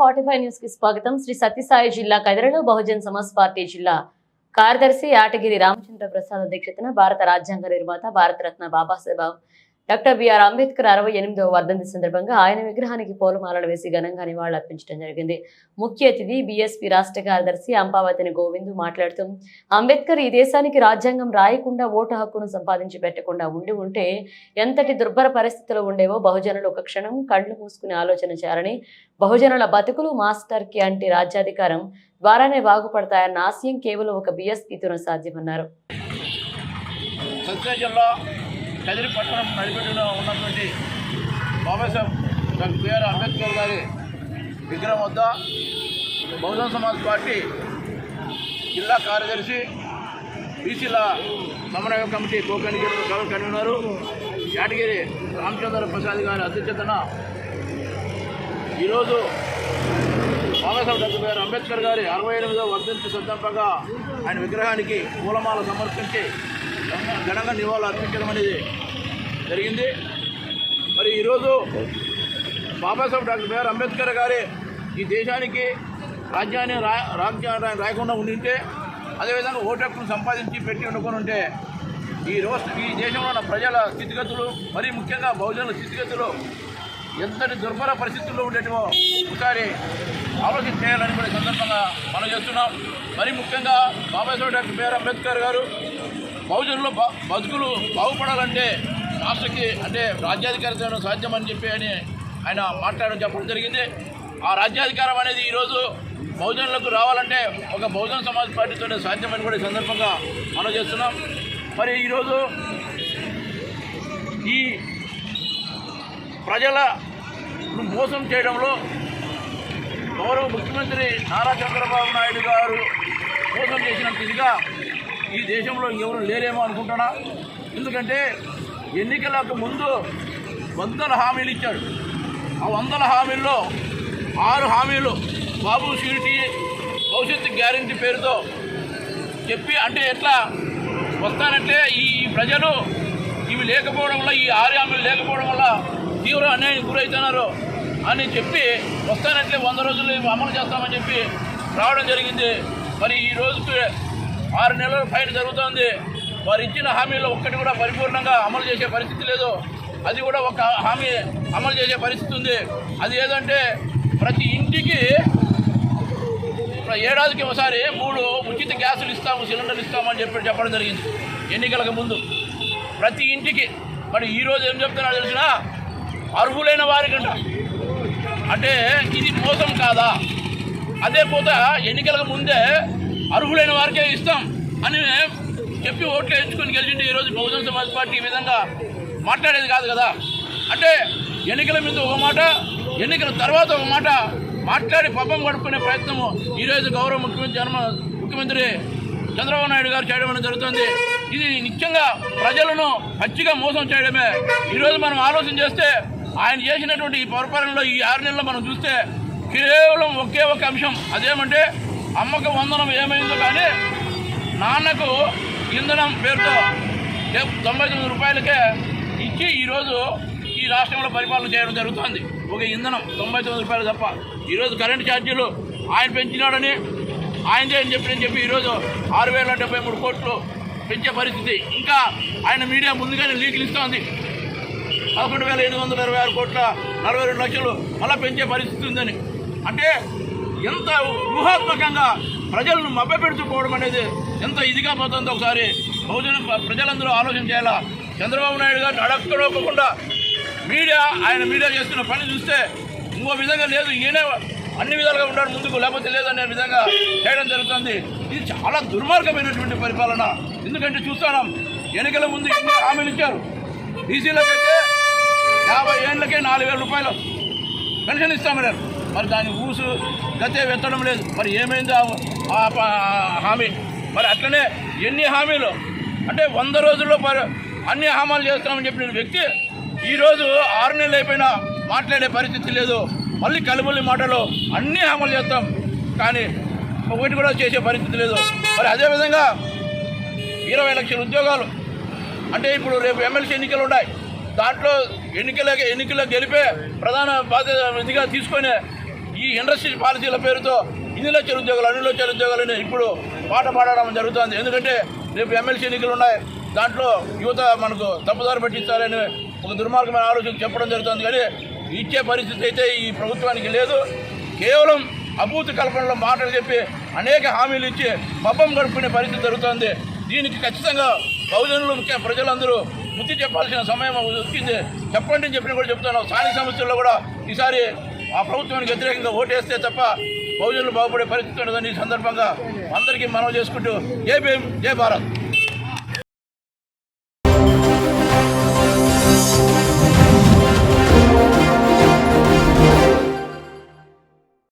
Forty five న్యూస్కి స్వాగతం. శ్రీ సత్యసాయి జిల్లా కదిరలో బహుజన్ సమాజ్ పార్టీ జిల్లా కార్యదర్శి యాటగిరి రామచంద్ర ప్రసాద్ అధ్యక్షతన భారత రాజ్యాంగ నిర్మాత Bharat Ratna Babasaheb doctor B R Ambedkar అరవై ఎనిమిదవ వర్ధంతి సందర్భంగా ఆయన విగ్రహానికి పూలమాలలు వేసి ఘనంగా నివాళులర్పించడం జరిగింది. ముఖ్య అతిథి బీఎస్పీ రాష్ట్ర కార్యదర్శి అంపావతిని గోవిందు మాట్లాడుతూ అంబేద్కర్ ఈ దేశానికి రాజ్యాంగం రాయకుండా ఓటు హక్కును సంపాదించి పెట్టకుండా ఉండి ఉంటే ఎంతటి దుర్భర పరిస్థితులు ఉండేవో బహుజనులు ఒక క్షణం కళ్ళు మూసుకుని ఆలోచన చేయాలని బహుజనుల బతుకులు మాస్టర్కి అంటే రాజ్యాధికారం ద్వారానే బాగుపడతాయన్న ఆశయం కేవలం ఒక బీఎస్పీతోనే సాధ్యమన్నారు. కదిరి పట్టణం నడిపెట్టులో ఉన్నటువంటి బాబాసాహెబ్ డాక్టర్ బిఆర్ అంబేద్కర్ గారి విగ్రహం వద్ద బహుజన సమాజ్ పార్టీ జిల్లా కార్యదర్శి బీసీల సమన్వయ committee co convener convener Yatagiri Ramachandra Prasad గారి అధ్యక్షతన ఈరోజు బాబాసాహెబ్ డాక్టర్ బిఆర్ అంబేద్కర్ గారి అరవై ఎనిమిదో వర్ధంతి సందర్భంగా ఆయన విగ్రహానికి పూలమాల సమర్పించి ఘనంగా నివాళులు అర్పించడం అనేది జరిగింది. మరి ఈరోజు బాబాసాహెబ్ డాక్టర్ బిఆర్ అంబేద్కర్ గారి ఈ దేశానికి రాజ్యాన్ని రా రాజ్యాన్ని రాయకుండా ఉండింటే అదేవిధంగా ఓటు హక్కును సంపాదించి పెట్టి వండుకొని ఉంటే ఈ రోజు ఈ దేశంలో ఉన్న ప్రజల స్థితిగతులు మరీ ముఖ్యంగా బహుజనుల స్థితిగతులు ఎంతటి దుర్భర పరిస్థితుల్లో ఉండేటివో ఒకసారి ఆలోచన చేయాలని కూడా సందర్భంగా మనం చేస్తున్నాం. మరీ ముఖ్యంగా బాబాసాహెబ్ డాక్టర్ బిఆర్ అంబేద్కర్ గారు బహుజనులు బతుకులు బాగుపడాలంటే రాష్ట్రకి అంటే రాజ్యాధికారం సాధ్యమని చెప్పి అని ఆయన మాట్లాడడం చెప్పడం జరిగింది. ఆ రాజ్యాధికారం అనేది ఈరోజు బహుజనులకు రావాలంటే ఒక బహుజన సమాజ్ పార్టీతోనే సాధ్యమని కూడా సందర్భంగా మనం చేస్తున్నాం. మరి ఈరోజు ఈ ప్రజల మోసం చేయడంలో గౌరవ ముఖ్యమంత్రి నారా చంద్రబాబు నాయుడు గారు మోసం చేసినంత ఇదిగా ఈ దేశంలో ఎవరు లేరేమో అనుకుంటున్నా ఎందుకంటే ఎన్నికలకు ముందు వందల హామీలు ఇచ్చాడు. ఆ వందల హామీల్లో ఆరు హామీలు బాబు షూరిటీ భవిష్యత్తు గ్యారంటీ పేరుతో చెప్పి అంటే ఎట్లా వస్తానంటే ఈ ప్రజలు ఇవి లేకపోవడం వల్ల ఈ ఆరు హామీలు లేకపోవడం వల్ల తీవ్ర అన్యాయానికి గురవుతున్నారు అని చెప్పి వస్తానంటే వంద రోజులు అమలు చేస్తామని చెప్పి రావడం జరిగింది. మరి ఈ రోజుకి ఆరు నెలల పైన జరుగుతోంది. వారు ఇచ్చిన హామీలో ఒక్కటి కూడా పరిపూర్ణంగా అమలు చేసే పరిస్థితి లేదు. అది కూడా ఒక హామీ అమలు చేసే పరిస్థితి ఉంది. అది ఏదంటే ప్రతి ఇంటికి ఏడాదికి ఒకసారి మూడు ఉచిత గ్యాసులు ఇస్తాము సిలిండర్లు ఇస్తామని చెప్పి చెప్పడం జరిగింది ఎన్నికలకు ముందు. ప్రతి ఇంటికి మరి ఈరోజు ఏం చెప్తున్నా తెలిసిన అర్హులైన వారికంట అంటే ఇది మోసం కాదా? అదే పోత ఎన్నికలకు ముందే అర్హులైన వారికే ఇస్తాం అని చెప్పి ఓట్లు వేయించుకొని గెలిచింది ఈరోజు బహుజన సమాజ్ పార్టీ ఈ విధంగా మాట్లాడేది కాదు కదా. అంటే ఎన్నికల మీద ఒక మాట ఎన్నికల తర్వాత ఒక మాట మాట్లాడి పబ్బం గడుపుకునే ప్రయత్నము ఈరోజు గౌరవ ముఖ్యమంత్రి జన్మ ముఖ్యమంత్రి చంద్రబాబు నాయుడు గారు చేయడం అనేది జరుగుతుంది. ఇది నిత్యంగా ప్రజలను పచ్చిగా మోసం చేయడమే. ఈరోజు మనం ఆలోచన చేస్తే ఆయన చేసినటువంటి ఈ పరిపాలనలో ఈ ఆరు నెలల్లో మనం చూస్తే కేవలం ఒకే ఒక అంశం. అదేమంటే అమ్మకు వందనం ఏమైందో కానీ నాన్నకు ఇంధనం పేరుతో తొంభై తొమ్మిది రూపాయలకే ఇచ్చి ఈరోజు ఈ రాష్ట్రంలో పరిపాలన చేయడం జరుగుతుంది. ఒక ఇంధనం తొంభై తొమ్మిది రూపాయలు తప్ప. ఈరోజు కరెంటు ఛార్జీలు ఆయన పెంచినాడని ఆయనదే అని చెప్పి అని చెప్పి ఈరోజు ఆరు వేల డెబ్బై మూడు కోట్లు పెంచే పరిస్థితి. ఇంకా ఆయన మీడియా ముందుగానే లీకులు ఇస్తోంది. పదకొండు వేల ఎనిమిది వందల ఇరవై ఆరు కోట్ల నలభై రెండు లక్షలు మళ్ళీ పెంచే పరిస్థితి ఉందని. అంటే ఎంత వ్యూహాత్మకంగా ప్రజలను మభ్యపెడుతుపోవడం అనేది ఎంత ఇదిగా పోతుందో ఒకసారి బహుజన ప్రజలందరూ ఆలోచన చేయాలా? చంద్రబాబు నాయుడు గారిని అడక్కడొక్కకుండా మీడియా ఆయన మీడియా చేస్తున్న పని చూస్తే ఇంకో విధంగా లేదు. ఈయనే అన్ని విధాలుగా ఉంటాడు ముందుకు లేకపోతే లేదనే విధంగా చేయడం జరుగుతుంది. ఇది చాలా దుర్మార్గమైనటువంటి పరిపాలన. ఎందుకంటే చూస్తున్నాం ఎన్నికల ముందు ఎన్నో హామీలు ఇచ్చారు. బీసీలకైతే యాభై ఏళ్ళకే నాలుగు వేల రూపాయలు పెన్షన్ ఇస్తామన్నారు. మరి దాని ఊసు గతే వెత్తడం లేదు. మరి ఏమైంది ఆ- హామీ? మరి అట్లనే ఎన్ని హామీలు? అంటే వంద రోజుల్లో మరి అన్ని హామీలు చేస్తామని చెప్పిన వ్యక్తి ఈరోజు ఆరు నెలలు అయిపోయినా మాట్లాడే పరిస్థితి లేదు. మళ్ళీ కలుబుల్లి మాటలు అన్నీ హామీలు చేస్తాం. కానీ ఒకటి కూడా చేసే పరిస్థితి లేదు. మరి అదేవిధంగా ఇరవై లక్షల ఉద్యోగాలు. అంటే ఇప్పుడు రేపు ఎమ్మెల్సీ ఎన్నికలు ఉన్నాయి. దాంట్లో ఎన్నికల ఎన్నికల్లో గెలిపే ప్రధాన బాధ్యత ఇదిగా తీసుకొని ఈ ఇండస్ట్రీ పాలసీల పేరుతో ఇన్ని లక్షల ఉద్యోగాలు అన్ని లక్షల ఉద్యోగాలని ఇప్పుడు పాట పాడడం జరుగుతుంది. ఎందుకంటే రేపు ఎమ్మెల్సీ ఎన్నికలు ఉన్నాయి. దాంట్లో యువత మనకు తప్పుదారి పట్టిస్తారని ఒక దుర్మార్గమైన ఆలోచన చెప్పడం జరుగుతుంది. కానీ ఇచ్చే పరిస్థితి అయితే ఈ ప్రభుత్వానికి లేదు. కేవలం అభూత కల్పనలో మాటలు చెప్పి అనేక హామీలు ఇచ్చి పబ్బం గడుపుకునే పరిస్థితి జరుగుతుంది. దీనికి ఖచ్చితంగా బహుజనులు ముఖ్య ప్రజలందరూ బుద్ధి చెప్పాల్సిన సమయం వచ్చింది చెప్పండి అని చెప్పిన కూడా చెప్తున్నాం. స్థానిక సమస్యల్లో కూడా ఈసారి ఆ ప్రభుత్వానికి వ్యతిరేకంగా ఓటేస్తే తప్ప బహుజనులు బాగుపడే పరిస్థితి ఉండదని ఈ సందర్భంగా అందరికీ మనం చేసుకుంటూ జై భీమ్ జై భారత్.